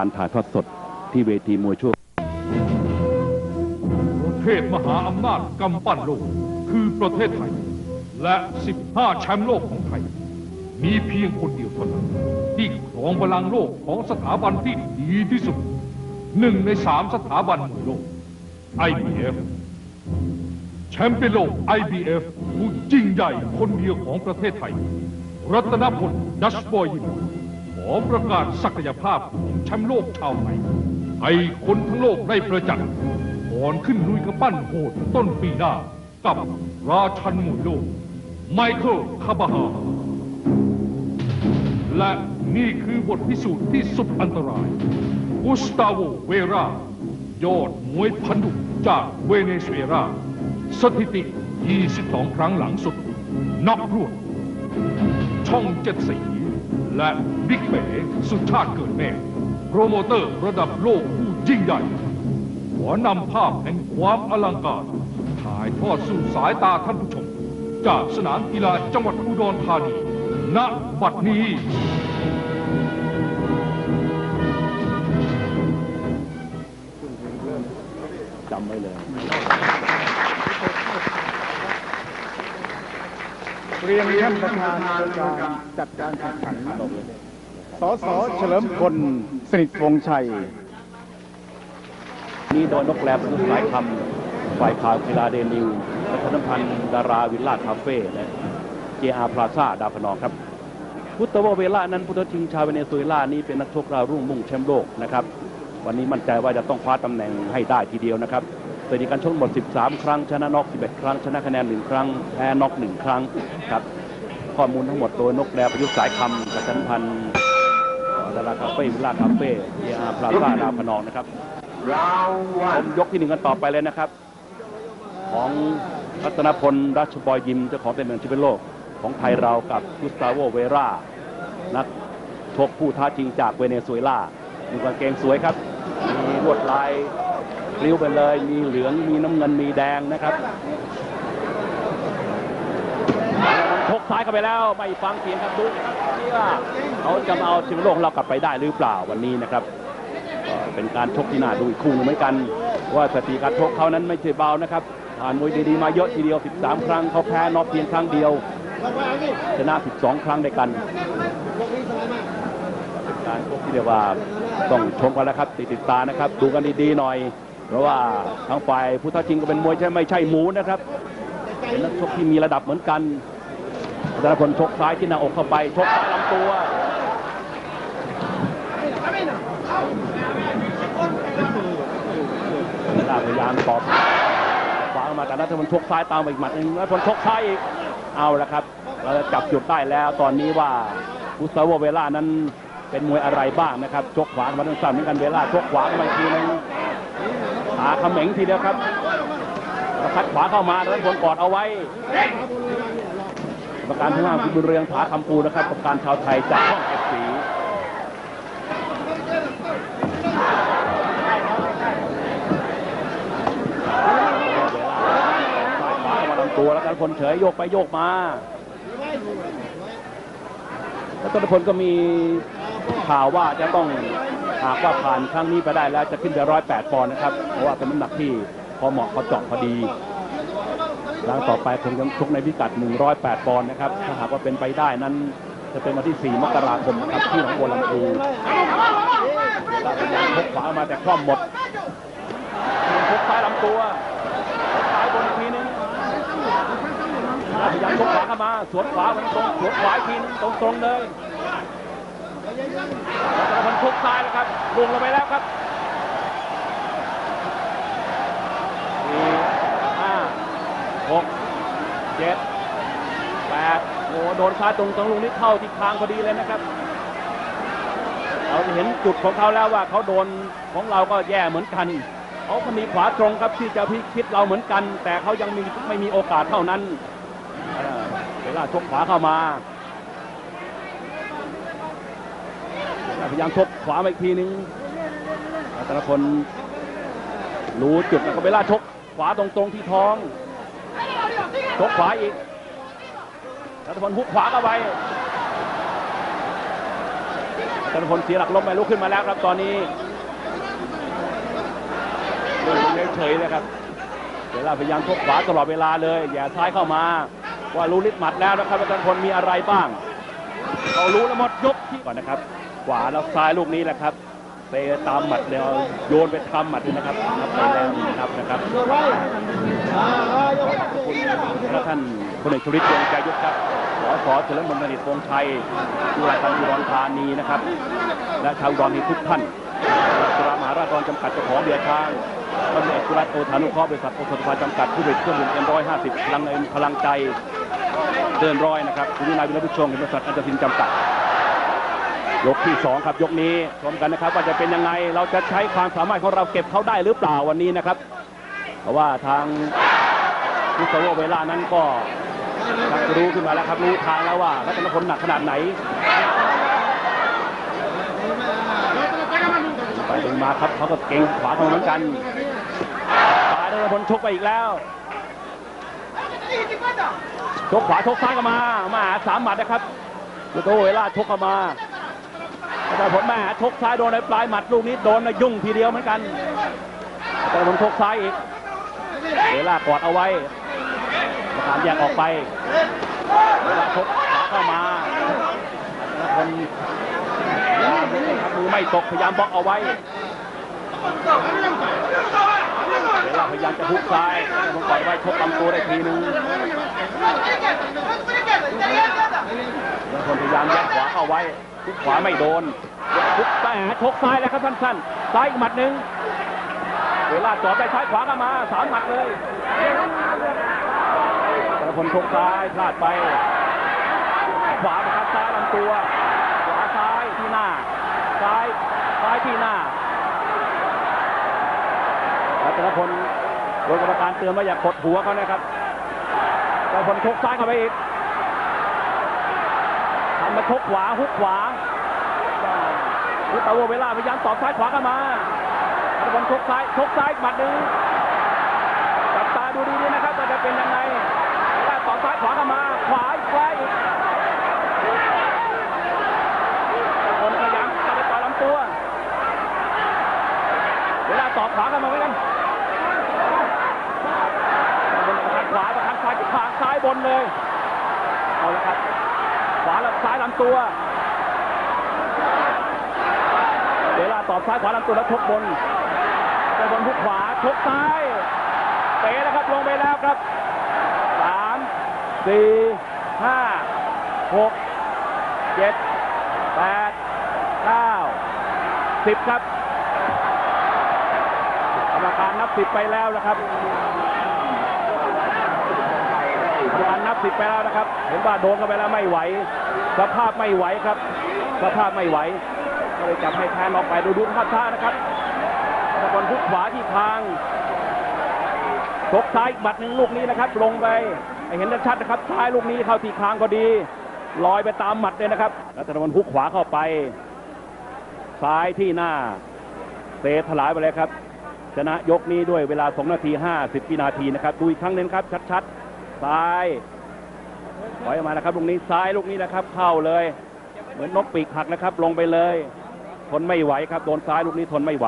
การถ่ายทอดสดที่เวทีมวยชั่วประเทศมหาอำนาจกำปั้นโลก คือประเทศไทย และ 15 แชมป์โลกของไทย มีเพียงคนเดียวเท่านั้นที่ครองบัลลังโลกของสถาบันที่ดีที่สุดหนึ่งในสามสถาบันมวยโลก IBF แชมป์เปี้ยนโลก IBF ผู้ยิ่งใหญ่คนเดียวของประเทศไทย รัตนพลดัชบอยยิม อประกาศศักยภาพของแชมป์โลกชาวไทยให้คนทั้งโลกได้ประจักษ์ก่อนขึ้นลุยกระปั้นโหดต้นปีหน้า กับราชันมวยโลก ไมเคิลคาบาฮาและนี่คือบทพิสูจน์ที่สุดอันตรายกุสตาโวเวรา ยอดมวยพันดุจากเวเนซุเอลา สถิติ 22 ครั้งหลังสุดน็อกรวดช่องเจ็ดสี และบิ๊กเป๋สุชาติเกิดแม่โปรโมเตอร์ระดับโลกผู้ยิ่งใหญ่ ขอนำภาพแห่งความอลังการถ่ายทอดสู่สายตาท่านผู้ชม จากสนามกีฬาจังหวัดอุดรธานีณบัดนี้จำไว้เลย เรียนท่านประธานในการจัดการแข่งขันสสเฉลิมพลสนิทวงชัย นี่โดยนกแรมผู้สายคำฝ่ายข่าวกีฬาเดนิวและธนพันธ์ดาราวิลล่าคาเฟ่และเจอาพลาซาดาพนองครับ พุทธวเวล่านั้นพุทธชิงชาวเวเนซุเอลานี้เป็นนักชกราวรุ่งมุ่งแชมป์โลกนะครับ วันนี้มั่นใจว่าจะต้องคว้าตำแหน่งให้ได้ทีเดียวนะครับ สถิติการชกหมด 13 ครั้ง ชนะน็อก 11 ครั้ง ชนะคะแนน 1 ครั้ง แพ้น็อก 1 ครั้งครับ ข้อมูลทั้งหมดโดยนกแรประยุทธ์สายคำกับธนพันธ์ดาราคาเฟ่วิลล่าคาเฟ่เจอาพลาซ่าดาวพนองนะครับชมยกที่หนึ่งกันต่อไปเลยนะครับ ของรัตนพลรัชบอยยิมเจ้าของเป็นหนึ่งแชมป์โลก ของไทยเรากับกุสตาโวเวรา นักชกผู้ท้าชิงจากเวเนซุเอลามีกางเกงสวยครับ มีลวดลาย ปลิ้วไปเลย มีเหลืองมีน้ำเงินมีแดงนะครับชกซ้ายเข้าไปแล้วไม่ฟังเสียงครับดูว่าเขาจะมาเอาแชมป์โลกของเรากลับไปได้หรือเปล่าวันนี้นะครับเป็นการชกที่น่าดูอีกคู่หนึงเหมือนกัน ว่าสถิติการชกเขานั้นไม่ใช่เบานะครับผ่านมวยดีๆมาเยอะทีเดียว 13 ครั้งเขาแพ้น็อกเพียงครั้งเดียวชนะ 12 ครั้งด้วยกันเป็นการชกที่เรียกว่าต้องชมกันแล้วครับติดติดตานะครับ ดูกันดีๆหน่อย เพราะว่าทั้งฝ่ายผู้ท้าชิงก็เป็นมวยใช่ไม่ใช่หมูนะครับเป็นนักชกที่มีระดับเหมือนกันธนพลชกซ้ายที่หน้าอกเข้าไปชกซ้ายลำตัวลาพยายามตอบขวามาแต่นัทพลชกซ้ายตามมาอีกหมัดหนึงนัทพลชกซ้ายอีกเอาละครับ เราจะจับจุดได้แล้วตอนนี้ว่ากุสตาวเวลานั้นเป็นมวยอะไรบ้างนะครับชกขวามาทั้งสั้นเหมือนกันเวลาชกขวามาอีกทีนึง ขาเขม็งทีเดียวครับแล้วคัดขวาเข้ามานัทพลกอดเอาไว้ประการที่ห้าคุณบุญเรืองผาคำปูนะครับประการชาวไทยจากช่องเอฟซีซ้ายขวาเข้ามาลำตัวแล้วกันพลเฉยโยกไปโยกมา แล้วต้นพลก็มีข่าวว่าจะต้อง หากว่าผ่านครั้งนี้ไปได้แล้วจะขึ้นไปร้อยแปดปอนด์นะครับ เพราะว่าเป็นน้ำหนักที่พอเหมาะพอเจาะพอดีครั้งต่อไปคงจะชกในพิกัด 108 ปอนด์นะครับ ถ้าหากว่าเป็นไปได้นั้นจะเป็นวันที่ 4 มกราคมนะครับที่หนองบัวลำพูชกขวามาแต่คล่อมหมดชกซ้ายลำตัวซ้ายบนอีกทีนึงพยายามชกขวาเข้ามา สวนขวามันตรงสวนขวาอีกทีนึงตรงตรงๆเลย มันชกซ้ายแล้วครับลงลงไปแล้วครับสี่ห้าหกเจ็ดแปดโอ้โดนซ้ายตรงตรงลุงนี่เข้าที่คางพอดีเลยนะครับเราเห็นจุดของเขาแล้วว่าเขาโดนของเราก็แย่เหมือนกันเขาก็มีขวาตรงครับที่จะพิชิตเราเหมือนกัน แต่เขายังมีไม่มีโอกาสเท่านั้นเวลาชกขวาเข้ามา พยายามชกขวามาอีกทีนึงแต่ละคนรู้จุดแล้วก็เวลาชกขวาตรงๆที่ท้องชกขวาอีกแต่ละคนฮุกขวาเข้าไปธนพลเสียหลักล้มไปลุกขึ้นมาแล้วครับตอนนี้ดูเฉยๆเลยครับเวลาพยายามทกขวาตลอดเวลาเลย อย่าซ้ายเข้ามาว่ารู้ฤทธิ์หมัดแล้วนะครับว่าธนพลมีอะไรบ้าง เรารู้แล้วหมดยกที่ก่อนนะครับ ขวาแล้วซ้ายลูกนี้แหละครับไปตามหมัดแล้วโยนไปทำหมัดเลยนะครับทำไปแล้วนะครับนะครับและท่านพลเอกชลิตวงใจยุทธครับสสเฉลิมพลสนิทวงชัยผู้ว่าการอุดรธานีนะครับ และชาวอุดรนี้ทุกท่านสรามหาราชกรจำกัดเจ้าของเบียร์ช้างท่านเอกสุรัตโอธานุเคราะห์บริษัทโอสถภาจำกัดผู้ผลิตเครื่องดื่มเอ็มร้อยห้าสิบพลังเงินพลังใจเดินร้อยนะครับคุณนัยวิรพุชชงบริษัทอันตสินจำกัด ยกที่สองครับยกนี้ชมกันนะครับว่าจะเป็นยังไงเราจะใช้ความสามารถของเราเก็บเขาได้หรือเปล่าวันนี้นะครับ เพราะว่าทางคุสโวเวลานั้นก็ชักรู้ขึ้นมาแล้วครับรู้ทางแล้วว่ารัตนพลหนักขนาดไหนไปดึงมาครับเขาก็เก่งขวาเข้ามาเหมือนกันตายรัตนพลชกไปอีกแล้วชกขวาชกซ้ายก็มามาหาสามหมัดนะครับคุสโวเวลาชกเข้ามา รัตนพลมาหาชกซ้ายโดนในปลายหมัดลูกนี้โดนยุ่งทีเดียวเหมือนกันรัตนพลชกซ้ายอีกเวลากอดเอาไว้ประการแยกออกไปเวลาชกขาเข้ามาคนมือไม่ตกพยายามบล็อกเอาไว้เวลาพยายามจะพุกซ้ายผมปล่อยไว้ชกลำตัวได้ทีนึงแล้วคนพยายามยัดขวาเข้าไว้ ทุกขวาไม่โดนทุกแต่ชกซ้ายแล้วครับสั้นๆซ้ายอีกหมัดหนึ่งเวลาจอดได้ซ้ายขวาเข้ามาสามหมัดเลยแต่ละคนชกซ้ายพลาดไป ขวาประคับซ้ายลำตัวขวาซ้ายที่หน้า ซ้ายซ้ายที่หน้าแต่ละคนโดยกรรมการเตือนว่าอย่ากดหัวเขานะครับแต่ละคนชกซ้ายเข้าไปอีก มาชกขวาฮุกขวาอุตตะโวเวลาพยายามตอบซ้ายขวากันมาตะบอลชกซ้ายชกซ้ายหมัดหนึ่งจับตาดูดีๆนะครับว่าจะเป็นยังไงเวลาต่อซ้ายขวาเข้ามา ขวาอีกขวาอีกตะบอลพยายามจะไปต่อยลำตัว เวลาต่อขวากันมาเหมือนกันบประคันขวาประคันซ้ายขวาซ้ายบนเลย เอาละครับ ขวาแล้วซ้ายลำตัวเวลาตอบซ้ายขวาลำตัวแล้วชกบนไปบนพุกขวาชกซ้ายเตะแล้วครับลงไปแล้วครับสามสี่ห้าหกเจ็ดแปดเก้าสิบครับกรรมการนับสิบไปแล้วนะครับ กรรมารนับสิบไปแล้วนะครับ เห็นว่าโดนเข้าไปแล้วไม่ไหว สภาพไม่ไหวครับ สภาพไม่ไหว ก็เลยจับให้แทนออกไปดูดูภาพช้านะครับตะบอลพุกขวาที่คางชกซ้ายอีกบัดหนึ่งลูกนี้นะครับ ลงไปให้เห็นชัดนะครับซ้ายลูกนี้เข้าที่คางพอดีลอยไปตามหมัดเลยนะครับแล้วตะบอลพุกขวาเข้าไป ซ้ายที่หน้าเตะถลายไปเลยครับ ชนะยกนี้ด้วยเวลา 2 นาที 50วินาทีนะครับ ดูอีกครั้งหนึงครับ ชัดๆ ซ้ายถอยออกมานะครับลูกนี้ซ้ายลูกนี้นะครับ เข้าเลย เหมือนนกปีกหักนะครับ ลงไปเลย ทนไม่ไหวครับโดนซ้ายลูกนี้ทนไม่ไหว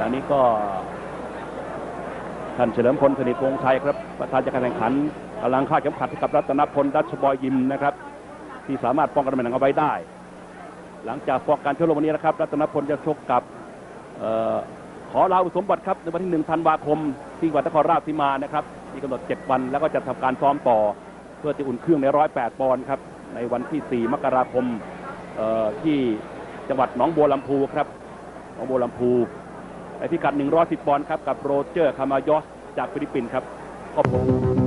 ดังนี้ก็ท่านเฉลิมพลสนิทวงชัยครับ ประธานจัดการแข่งขันกำลังคาดเข็มขัดกับรัตนพลดัชบอยยิมนะครับ ที่สามารถป้องกันตำแหน่งเอาไว้ได้ หลังจากฟอกการชกลงวันนี้นะครับ รัตนพลจะชกกับ ขอลาอุสมบัติครับในวันที่หนึ่งธันวาคม ที่จังหวัดนครราชสีมานะครับมีกำหนด 7 วันแล้วก็จะทำการซ้อมต่อ เพื่อจะอุ่นเครื่องในร้อยแปดปอนด์ครับในวันที่ 4 มกราคมที่จังหวัดหนองบัวลำพูครับหนองบัวลำพูในพิกัด 110 ปอนด์ครับกับโรเจอร์คามายอสจากฟิลิปปินส์ครับขอบคุณ